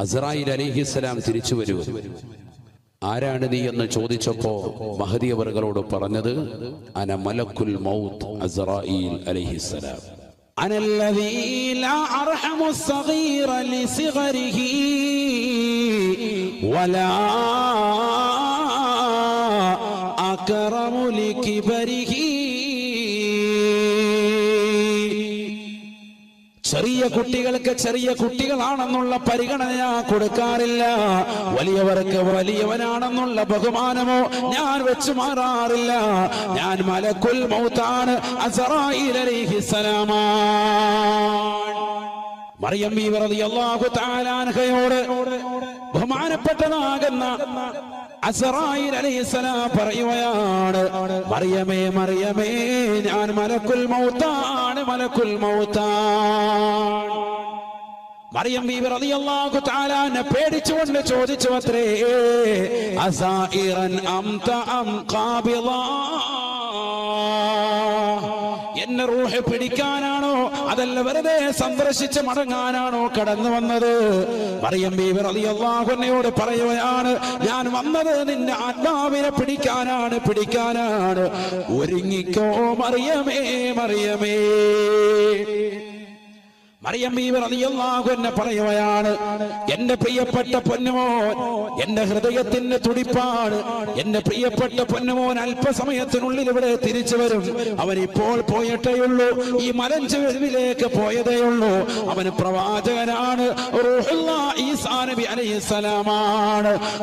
അസറായിൽ അലിഹിസ്സലാം തിരിച്ചു വരൂ ആരാണ് നീ എന്ന് ചോദിച്ചപ്പോ മഹദി അവറുകളോട് പറഞ്ഞത് അന മലക്കുൽ മൗത്ത് അസറായിൽ അലിഹിസ്സലാം أنا الذي لا أرحم الصغير لصغره ولا أكرم لكبره ചെറിയ കുട്ടികൾക്ക് ചെറിയ കുട്ടികളാണെന്നുള്ള പരിഗണന കൊടുക്കാറില്ല. വലിയവർക്ക് വലിയവനാണെന്നുള്ള ബഹുമാനമോ ഞാൻ വെച്ചു മാറാറില്ല. ഞാൻ മലക്കുൽ മൗത്താണ് മറിയം ബഹുമാനപ്പെട്ടതാകുന്ന അസറായിൽ അലൈഹിസ്സലാം പറയുകയാണ് മറിയമേ മറിയമേ ഞാൻ മലക്കുൽ മൗത്താണ് മലക്കുൽ മൗത്താണ്. മറിയം ബീബി റളിയല്ലാഹു തആല എന്നെ പേടിച്ചുകൊണ്ട് ചോദിച്ചു അത്രേ അസായിറൻ അംത അം ഖാബിളാ എന്നെ റൂഹ് പിടിക്കാനാണോ? അതല്ല വെറുതെ സന്ദർശിച്ച് മടങ്ങാനാണോ കടന്നു വന്നത്? മറിയം ബീവർ അലി അള്ളാഹുനയോട് പറയുകയാണ് ഞാൻ വന്നത് നിന്റെ ആത്മാവിനെ പിടിക്കാനാണ് പിടിക്കാനാണ്. ഒരുങ്ങിക്കോ മറിയമേ മറിയമേ. മറിയം ബീവർ റളിയല്ലാഹു എന്നെ പറയുകയാണ് എന്റെ പ്രിയപ്പെട്ട പൊന്നുമോൻ എന്റെ ഹൃദയത്തിന്റെ തുടിപ്പാണ്. എന്റെ പ്രിയപ്പെട്ട പൊന്നുമോൻ അല്പസമയത്തിനുള്ളിൽ ഇവിടെ തിരിച്ചു വരും. അവൻ ഇപ്പോൾ പോയിട്ടേ ഈ മലഞ്ചുവിലേക്ക് പോയതേയുള്ളൂ അവൻ പ്രവാചകനാണ് നബി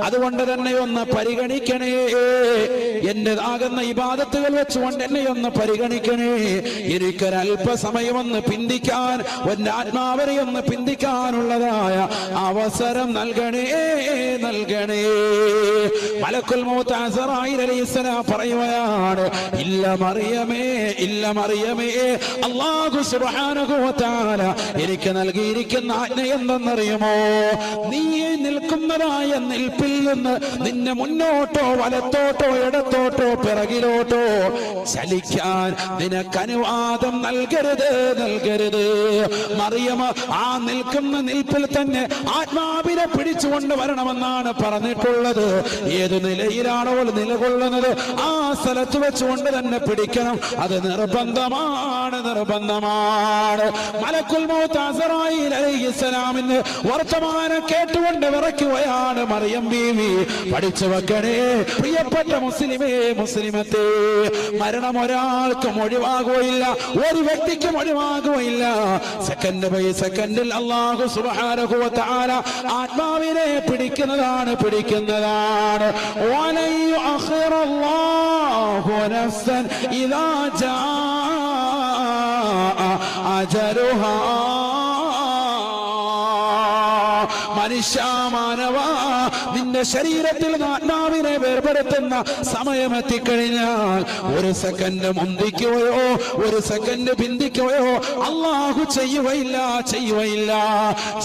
അതുകൊണ്ട് തന്നെ ഒന്ന് പരിഗണിക്കണേ. എന്റേതാകുന്ന ഇബാദത്തുകൾ വെച്ചുകൊണ്ട് എന്നെ ഒന്ന് പരിഗണിക്കണേ. എനിക്കൊരല്പസമയം ഒന്ന് പിന്തിക്കാൻ എന്റെ ആത്മാവിനെ ഒന്ന് പിന്തിക്കാനുള്ളതായ അവസരം നൽകണേ നൽകണേ. മലക്കുൽ മൗത്ത് അസറായിൽ അലൈഹിസ്സലാം പറയുകയാണ് ഇല്ല മറിയമേ ഇല്ല മറിയമേ അള്ളാഹു തആല എനിക്ക് നൽകിയിരിക്കുന്ന ആജ്ഞ എന്തെന്നറിയുമോ? നീ നിൽക്കുന്നതായ നിൽപ്പിൽ നിന്ന് നിന്നെ മുന്നോട്ടോ വലത്തോട്ടോ ഇടത്തോട്ടോ പിറകിലോട്ടോ ചലിക്കാൻ നിനക്ക് അനുവാദം നൽകരുത് നൽകരുത്. മറിയമ? ആ നിൽക്കുന്ന നിൽപ്പിൽ തന്നെ ആത്മാവിനെ പിടിച്ചുകൊണ്ട് വരണമെന്നാണ് പറഞ്ഞിട്ടുള്ളത്. ഏത് നിലയിലാണോ നിലകൊള്ളുന്നത് ആ സ്ഥലത്ത് വെച്ചുകൊണ്ട് തന്നെ പിടിക്കണം. അത് നിർബന്ധമാണ് നിർബന്ധമാണ്. മലക്കുൽ വർത്തമാനം കേട്ടുകൊണ്ട് വിറയ്ക്കുകയാണ് മറിയം ബീവി. പഠിച്ചു വെക്കണേ പ്രിയപ്പെട്ട മുസ്ലിമേ മുസ്ലിമത്തെ. മരണം ഒരാൾക്കും ഒഴിവാകുകയില്ല ഒരു വ്യക്തിക്കും ഒഴിവാകുകയില്ല. സെക്കൻഡ് ബൈ സെക്കൻഡിൽ അള്ളാഹു വ ആത്മാവിനെ പിടിക്കുന്നതാണ് പിടിക്കുന്നതാണ്. ജാഅ അജലുഹാ. മനുഷ്യ മാനവ നിന്റെ ശരീരത്തിൽ ആത്മാവിനെ വേർപെടുത്തുന്ന സമയം എത്തിക്കഴിഞ്ഞാൽ ഒരു സെക്കൻഡ് മുന്തിക്കുകയോ ഒരു സെക്കൻഡ് ബിന്ദിക്കുകയോ അള്ളാഹു ചെയ്യുകയില്ല ചെയ്യുകയില്ല.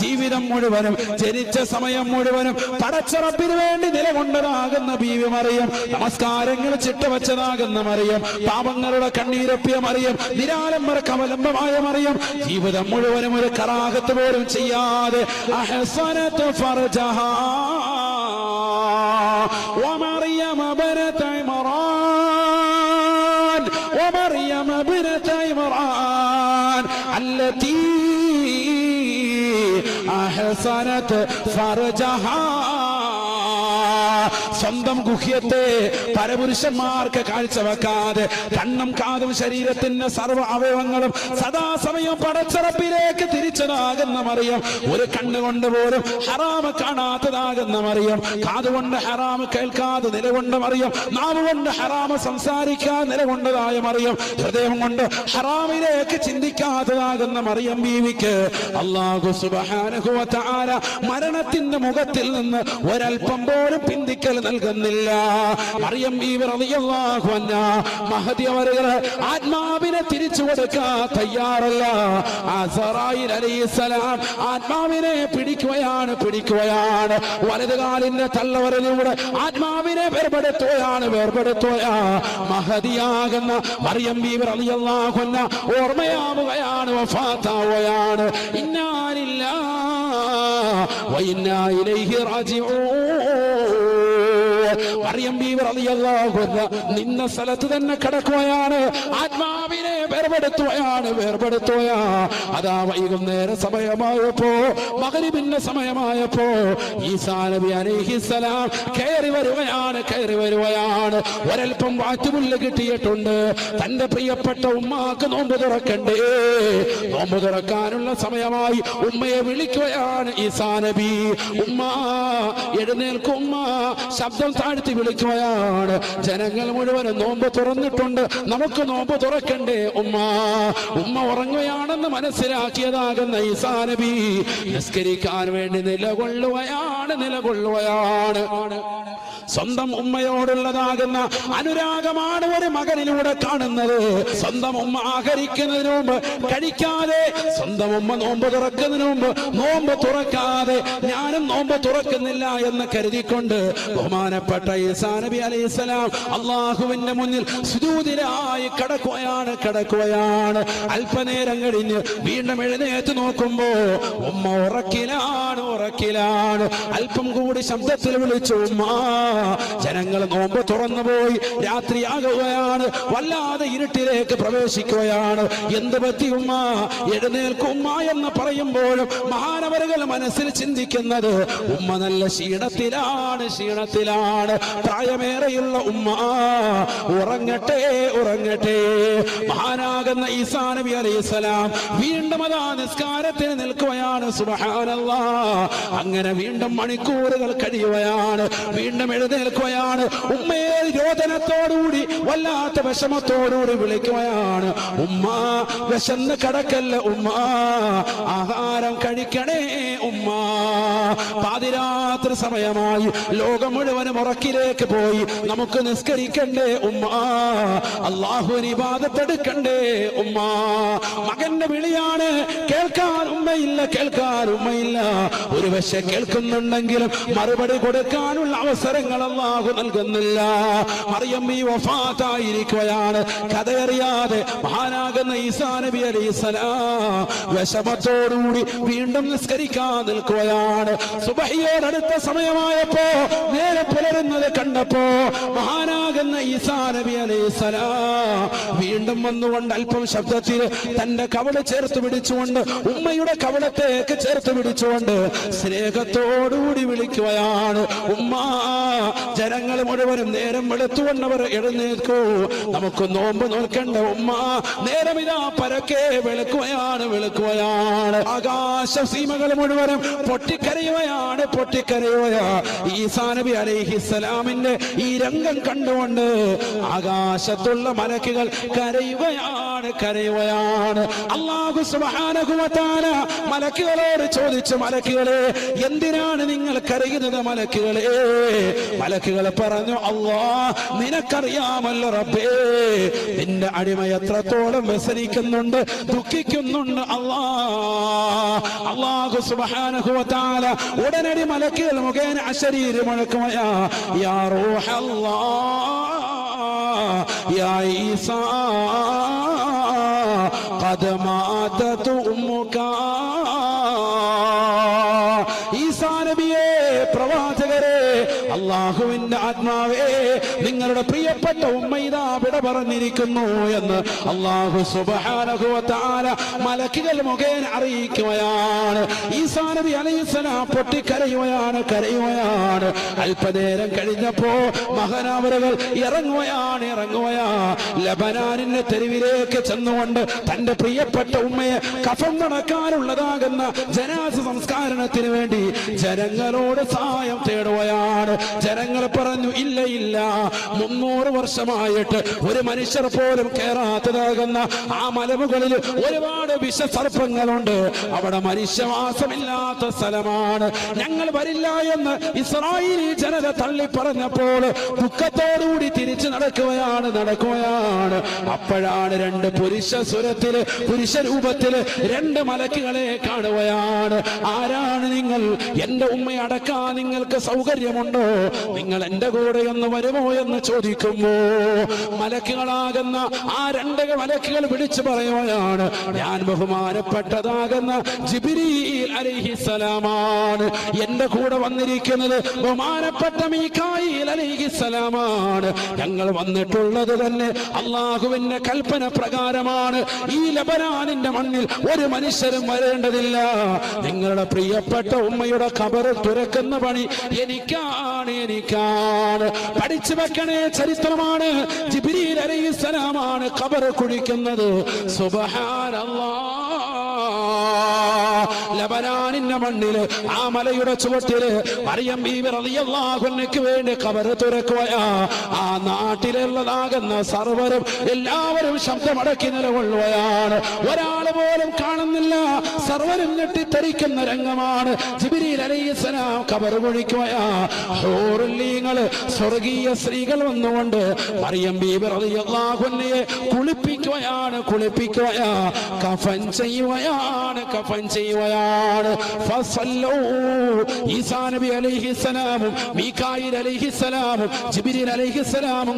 ജീവിതം മുഴുവനും ജനിച്ച സമയം മുഴുവനും പടച്ചറപ്പിന് വേണ്ടി നിലകൊണ്ടതാകുന്ന ബീവി മറിയം നമസ്കാരങ്ങൾ ചിട്ടവച്ചതാകുന്ന മറിയം പാപങ്ങളുടെ കണ്ണീരപ്പിയ മറിയം നിരാലംബര കമലംബമായ മറിയം ജീവിതം മുഴുവനും ഒരു കറാകത്ത് പോലും ചെയ്യാതെ അഹസനത്ത് ഫർജഹാ. ومريم بنت عمران ومريم بنت عمران التي أحصنت فرجها. സ്വന്തം ഗുഹ്യത്തെ പരപുരുഷന്മാർക്ക് കാഴ്ചവെക്കാതെ കണ്ണും കാതും ശരീരത്തിന്റെ സർവ അവയവങ്ങളും സദാസമയം പടച്ചറപ്പിലേക്ക് തിരിച്ചതാകുന്ന മറിയം. ഒരു കണ്ണുകൊണ്ട് പോലും ഹറാമ കാണാത്തതാകുന്ന മറിയം. കാതുകൊണ്ട് ഹറാമ കേൾക്കാതെ നിലകൊണ്ട് മറിയം. നാവ് കൊണ്ട് ഹറാമ് സംസാരിക്കാൻ നിലകൊണ്ടതായ മറിയം. ഹൃദയം കൊണ്ട് ഹറാമിലേക്ക് ചിന്തിക്കാത്തതാകുന്ന മറിയം ബീവിക്ക് അള്ളാഹു സുബ്ഹാനഹു വ തആല മരണത്തിന്റെ മുഖത്തിൽ നിന്ന് ഒരൽപ്പം പോലും പിന്തിക്കൽ നൽകുന്നില്ല. മറിയം മഹദി അവരുകൾ ആത്മാവിനെ തിരിച്ചു കൊടുക്കാൻ തയ്യാറല്ല. അലൈഹിസ്സലാം ആത്മാവിനെ പിടിക്കുകയാണ് പിടിക്കുകയാണ്. വലതുകാലിന്റെ തള്ളവരലൂടെ ആത്മാവിനെ വേർപെടുത്തുകയാണ് വേർപെടുത്തുകയാ. മഹതിയാകുന്ന മറിയം ബി റളിയല്ലാഹു അൻഹ ഓർമ്മയാവുകയാണ് വഫാത്താവുകയാണ്. ഇന്നാലില്ല വഇന്നാ ഇലൈഹി റാജിഊൻ. മറിയം ബീവർ നിന്ന സ്ഥലത്ത് തന്നെ കിടക്കുകയാണ്. ആത്മാവിനെ വേർപെടുത്തുകയാണ് വേർപെടുത്തുകയാ. അതാ വൈകുന്നേര സമയമായപ്പോ മകരിബിന്റെ സമയമായപ്പോ ഈസാ നബി അലൈഹിസ്സലാം കയറി വരുകയാണ് കയറി വരുകയാണ്. ഒരൽപ്പം വാറ്റുമുല്ല കിട്ടിയിട്ടുണ്ട്. തന്റെ പ്രിയപ്പെട്ട ഉമ്മാക്ക് നോമ്പ് തുറക്കണ്ടേ. നോമ്പ് തുറക്കാനുള്ള സമയമായി ഉമ്മയെ വിളിക്കുകയാണ് ഈസാ നബി. ഉമ്മ എഴുന്നേൽക്കും ഉമ്മ. ശബ്ദം താഴ്ത്തി വിളിക്കുകയാണ്. ജനങ്ങൾ മുഴുവനും നോമ്പ് തുറന്നിട്ടുണ്ട്. നമുക്ക് നോമ്പ് തുറക്കണ്ടേ ഉമ്മ ഉമ്മ ഉറങ്ങുകയാണെന്ന് മനസ്സിലാക്കിയതാകുന്ന ഈസാ നബി നിസ്കരിക്കാൻ വേണ്ടി നിലകൊള്ളുകയാണ് നിലകൊള്ളുകയാണ്. സ്വന്തം ഉമ്മയോടുള്ളതാകുന്ന അനുരാഗമാണ് ഒരു മകനിലൂടെ കാണുന്നത്. സ്വന്തം ഉമ്മ ആഹരിക്കുന്നതിന് മുമ്പ് കഴിക്കാതെ സ്വന്തം ഉമ്മ നോമ്പ് തുറക്കുന്നതിന് മുമ്പ് നോമ്പ് തുറക്കാതെ ഞാനും നോമ്പ് തുറക്കുന്നില്ല എന്ന് കരുതിക്കൊണ്ട് ബഹുമാനപ്പെട്ട ഈസാ നബി അലൈഹിസ്സലാം അള്ളാഹുവിന്റെ മുന്നിൽ സുജൂദിലായി കിടക്കുകയാണ് കിടക്കുകയാണ് അല്പനേരം കഴിഞ്ഞ് വീണ്ടും എഴുന്നേറ്റ് നോക്കുമ്പോ ഉമ്മ ഉറക്കിലാണ് ഉറക്കിലാണ്. അല്പം കൂടി ശബ്ദത്തിൽ വിളിച്ചു ഉമ്മ ജനങ്ങൾ നോമ്പ് തുറന്നു പോയി രാത്രിയാകുകയാണ് വല്ലാതെ ഇരുട്ടിലേക്ക് പ്രവേശിക്കുകയാണ്. എന്ത് പറ്റി ഉമ്മ? എഴുന്നേൽക്കുമ്മ എന്ന് പറയുമ്പോഴും മഹാനവരുകൾ മനസ്സിൽ ചിന്തിക്കുന്നത് ഉമ്മ നല്ല ക്ഷീണത്തിലാണ് ക്ഷീണത്തിലാണ്. പ്രായമേറെയുള്ള ഉമ്മ ഉറങ്ങട്ടെ ഉറങ്ങട്ടെ. മഹാനാകുന്ന ഈസാ നബി അലൈഹിസ്സലാം വീണ്ടും അതാ നിസ്കാരത്തിന് നിൽക്കുകയാണ്. സുബ്ഹാനല്ലാ. അങ്ങനെ വീണ്ടും മണിക്കൂറുകൾ കഴിയുകയാണ്. വീണ്ടും എഴുന്നേൽക്കുകയാണ്. ഉമ്മയെ രോദനത്തോടുകൂടി വല്ലാത്ത വിഷമത്തോടുകൂടി വിളിക്കുകയാണ്. ഉമ്മ വിശന്ന് കടക്കല്ല ഉമ്മ? ആഹാരം കഴിക്കണേ ഉമ്മ. പാതിരാത്രി സമയമായി ലോകം മുഴുവനും ഉറക്കിലേക്ക് പോയി. നമുക്ക് നിസ്കരിക്കണ്ടേ ഉമ്മ? അള്ളാഹുവിന് ഇബാദത്തെടുക്കണ്ടേ ഉമ്മ. മകന്റെ വിളിയാണ് കേൾക്കാൻ ഉമ്മയില്ല കേൾക്കാൻ ഉമ്മയില്ല. ഒരു പക്ഷെ കേൾക്കുന്നുണ്ടെങ്കിലും മറുപടി കൊടുക്കാനുള്ള അവസരങ്ങൾ അള്ളാഹു നൽകുന്നില്ല. മറിയം ഈ വഫാത്തായിരിക്കുകയാണ്. കഥയറിയാതെ മഹാനാകുന്ന ഈസാ നബി അലൈഹി സലാം വിഷമത്തോടുകൂടി വീണ്ടും നിസ്കരിക്കാൻ നിൽക്കുകയാണ്. സുബഹിയോടടുത്ത സമയമായപ്പോ നേരെ പുലരുന്നത് കണ്ടപ്പോ മഹാനാകുന്ന ഈസാ നബി അലൈഹി സലാം വീണ്ടും വന്നുകൊണ്ട് അല്പം ശബ്ദത്തിൽ തന്റെ കവള ചേർത്ത് പിടിച്ചുകൊണ്ട് ഉമ്മയുടെ കവളത്തേക്ക് ചേർത്ത് പിടിച്ചുകൊണ്ട് സ്നേഹത്തോടുകൂടി വിളിക്കുകയാണ്. ഉമ്മ ജനങ്ങൾ മുഴുവനും നേരം വെളുത്തുകൊണ്ടവർ എഴുന്നേൽക്കൂ. നമുക്ക് നോമ്പ് നോൽക്കണ്ട ഉമ്മ നേരം ഇതാ പരക്കെ വെളുക്കുകയാണ് വെളുക്കുകയാണ്. ആകാശ സീമകൾ മുഴുവനും പൊട്ടിക്കരയുകയാണ് പൊട്ടിക്കരയുകയാ ഈസാ നബി അലൈഹിസ്സലാമിന്റെ ഈ രംഗം കണ്ടുകൊണ്ട് ആകാശത്തുള്ള മലക്കുകൾ കരയുകയാണ് കരയുകയാണ്. അള്ളാഹു തആല മലക്കുകളോട് ചോദിച്ചു മലക്കുകളെ എന്തിനാണ് നിങ്ങൾ കരയുന്നത് മലക്കുകളെ മലക്കുകൾ പറഞ്ഞു അല്ലാ നിനക്കറിയാമല്ലോ റബ്ബേ നിന്റെ അടിമ എത്രത്തോളം വ്യസനിക്കുന്നുണ്ട് ദുഃഖിക്കുന്നുണ്ട് അല്ലാ അള്ളാഹു സുബ്ഹാനഹു വ തആല ഉടനടി മലക്കുകൾ മുഖേന അശരീരം മുഴക്കുകയാ യാ റൂഹല്ലാ യാ ഈസാ قد ماتت أمك ഈസാ നബിയെ പ്രവാചകരെ. അള്ളാഹുവിന്റെ ആത്മാവേ നിങ്ങളുടെ പ്രിയപ്പെട്ട ഉമ്മ ഇതാ വിട പറഞ്ഞിരിക്കുന്നു എന്ന് അള്ളാഹു തആല മലക്കുകൾ മുഖേന അറിയിക്കുകയാണ്. ഈസാ നബി അലൈഹിസ്സലാം പൊട്ടിക്കരയുകയാണ് കരയുകയാണ്. അല്പനേരം കഴിഞ്ഞപ്പോ മഹനാവരകൾ ഇറങ്ങുകയാണ് ഇറങ്ങുകയാ. ലബനാനിന്റെ തെരുവിലേക്ക് ചെന്നുകൊണ്ട് തന്റെ പ്രിയപ്പെട്ട ഉമ്മയെ കഫം നടക്കാനുള്ളതാകുന്ന ജനാസ സംസ്കാരണത്തിന് വേണ്ടി ജനങ്ങളോട് സഹായം തേടുകയാണ്. ജനങ്ങൾ പറഞ്ഞു ഇല്ല ഇല്ല മുന്നൂറ് വർഷമായിട്ട് ഒരു മനുഷ്യർ പോലും കയറാത്തതാകുന്ന ആ മലമുകളിൽ ഒരുപാട് വിഷസർപ്പങ്ങളുണ്ട്. അവിടെ മനുഷ്യവാസമില്ലാത്ത സ്ഥലമാണ്. ഞങ്ങൾ വരില്ല എന്ന് ഇസ്രായേലി ജനത തള്ളി പറഞ്ഞപ്പോൾ ദുഃഖത്തോടുകൂടി നടക്കുകയാണ് നടക്കുകയാണ്. അപ്പോഴാണ് രണ്ട് പുരുഷ സ്വരത്തിൽ പുരുഷ രൂപത്തിൽ രണ്ട് മലക്കുകളെ കാണുകയാണ്. ആരാണ് നിങ്ങൾ? എന്റെ ഉമ്മ ഉമ്മയെ അടക്കാൻ നിങ്ങൾക്ക് സൗകര്യമുണ്ടോ? നിങ്ങൾ എന്റെ കൂടെ ഒന്ന് വരുമോ എന്ന് ചോദിക്കുമ്പോ മലക്കുകളാകുന്ന ആ രണ്ട് മലക്കുകൾ വിളിച്ചു പറയുകയാണ് ഞാൻ ബഹുമാനപ്പെട്ടതാകുന്ന ജിബിരി അലിഹിസലാമാണ് എന്റെ കൂടെ വന്നിരിക്കുന്നത് ബഹുമാനപ്പെട്ട മീക്കായിൽ അലിഹിസലാമാണ് ഞങ്ങൾ വന്നിട്ടുള്ളത് തന്നെ അള്ളാഹുവിന്റെ കൽപ്പന പ്രകാരമാണ്. ഈ ലബനാനിന്റെ മണ്ണിൽ ഒരു മനുഷ്യരും വരേണ്ടതില്ല. നിങ്ങളുടെ പ്രിയപ്പെട്ട ഉമ്മയുടെ കബറ് തുരക്കുന്ന പണി എനിക്കാണ് എനിക്കാണ്. പഠിച്ചു വെക്കണേ ചരിത്രമാണ്. ജിബിരി അലൈഹിസ്സലാമാണ് കബറ് കുഴിക്കുന്നത് സുബഹാനല്ലാ. ലബനാനിന്റെ മണ്ണിൽ ആ മലയുടെ ചുവട്ടിൽ മറിയം ബീവിറിയാഹുനക്ക് വേണ്ടി കബറ് തുറക്കുകയാ ആ നാട്ടിലുള്ളതാകുന്ന സർവരും എല്ലാവരും ശബ്ദമടക്കി നിലകൊള്ളുകയാണ്. ഒരാൾ പോലും കാണുന്നില്ല. സർവരും ഞെട്ടിത്തെറിക്കുന്ന രംഗമാണ്. ജിബിരിൽ അലൈഹിസ്സലാം കബറ് കുഴിക്കുകയാ സ്വർഗീയ സ്ത്രീകൾ വന്നുകൊണ്ട് മറിയം ബീബി റളിയല്ലാഹുവിനെ കുളിപ്പിക്കുകയാണ് കുളിപ്പിക്കുകയാ കഫൻ ചെയ്യുകയാണ് കഫൻ ചെയ്യുകയാണ് ഫസല്ലൂ ഈസാ നബി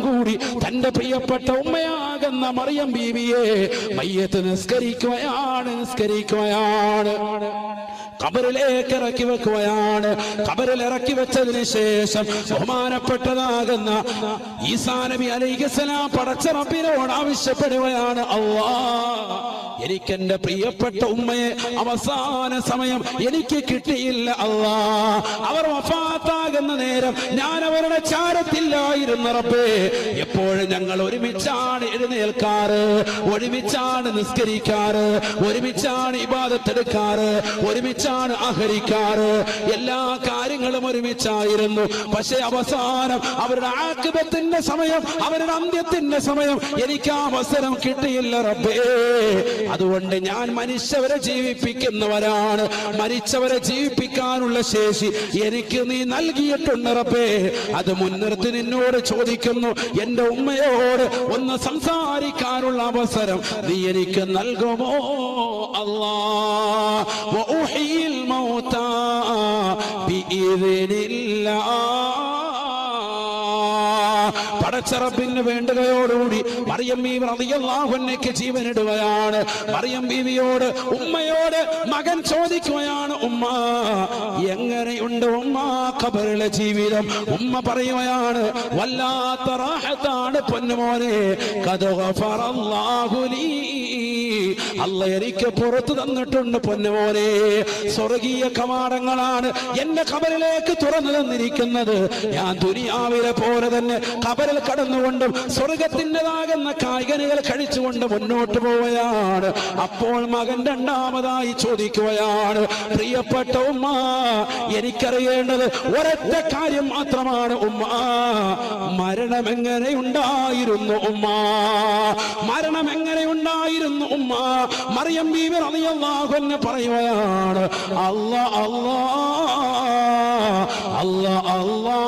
കൂടി തന്റെ പ്രിയപ്പെട്ട ഉമ്മയാകുന്ന മറിയം ബീവിയെ മയ്യത്ത് നിസ്കരിക്കുകയാണ് നിസ്കരിക്കുകയാണ്. കബറിലേക്ക് ഇറക്കി വെക്കുകയാണ്. കബറിൽ ഇറക്കി വെച്ചതിന് ശേഷം ബഹുമാനപ്പെട്ടതാകുന്ന ഈസാ നബി അലൈഹിസ്സലാം പടച്ച റബ്ബിനോട് ആവശ്യപ്പെടുകയാണ് അള്ളാ എനിക്ക് എന്റെ പ്രിയപ്പെട്ട ഉമ്മയെ അവസാന സമയം എനിക്ക് കിട്ടിയില്ല അള്ളാ. അവർ വഫാത്താകുന്ന നേരം ഞാൻ അവരുടെ ചാരത്തില്ലായിരുന്നു റബ്ബേ. എപ്പോഴും ഞങ്ങൾ ഒരുമിച്ചാണ് എഴുന്നേൽക്കാറ് ഒരുമിച്ചാണ് നിസ്കരിക്കാറ് ഒരുമിച്ചാണ് ഇബാദത്തെടുക്കാറ് ഒരുമിച്ചാണ് അഹരിക്കാറ്. എല്ലാ കാര്യങ്ങളും ഒരുമിച്ചായിരുന്നു. പക്ഷെ അവസാനം അവരുടെ ആക്രമത്തിന്റെ സമയം അവരുടെ അന്ത്യത്തിന്റെ സമയം എനിക്ക് ആ അവസരം കിട്ടിയില്ല റബ്ബേ. അതുകൊണ്ട് ഞാൻ മനുഷ്യവരെ ജീവിപ്പിക്കുന്നവരാണ്. മരിച്ചവരെ ജീവിപ്പിക്കാനുള്ള ശേഷി എനിക്ക് നീ നൽകിയിട്ടുണ്ട് റബ്ബേ. അത് മുൻനിർത്തി നിന്നോട് ചോദിക്കുന്നു. എന്റെ ഉമ്മയോട് ഒന്ന് സംസാരിക്കാനുള്ള അവസരം നീ എനിക്ക് നൽകുമോ? അള്ളാ الموتى بإذن الله പടച്ചറബിന് വേണ്ടുകയോടുകൂടി മറിയം ബീവി റളിയല്ലാഹുവിനേക്ക് ജീവനിടുകയാണ് മറിയം ബീവിയോട് ഉമ്മയോട് മകൻ ചോദിക്കുകയാണ് ഉമ്മ എങ്ങനെയുണ്ട് ഉമ്മ ഖബറിലെ ജീവിതം ഉമ്മ പറയുകയാണ് വല്ലാത്ത റാഹത്താണ് പൊന്നുമോനെ കഥ ഗഫറല്ലാഹു ലീ അല്ല എനിക്ക് പുറത്തു തന്നിട്ടുണ്ട് പൊന്നുമോനെ. സ്വർഗീയ കവാടങ്ങളാണ് എന്റെ കബറിലേക്ക് തുറന്നു തന്നിരിക്കുന്നത്. ഞാൻ ദുനിയാവിലെ പോലെ തന്നെ കബറിൽ കടന്നുകൊണ്ടും സ്വർഗത്തിന്റെതാകുന്ന കായികനികൾ കഴിച്ചുകൊണ്ട് മുന്നോട്ട് പോവുകയാണ്. അപ്പോൾ മകൻ രണ്ടാമതായി ചോദിക്കുകയാണ് പ്രിയപ്പെട്ട ഉമ്മ എനിക്കറിയേണ്ടത് ഒരൊറ്റ കാര്യം മാത്രമാണ് ഉമ്മ. മരണം എങ്ങനെ ഉണ്ടായിരുന്നു ഉമ്മ? മരണം എങ്ങനെ ഉണ്ടായിരുന്നു ഉമ്മ? മറിയം ബീവി റളിയല്ലാഹു അൻഹ പറയുകയാണ് അല്ലാ അല്ലാ അല്ലാ അല്ലാ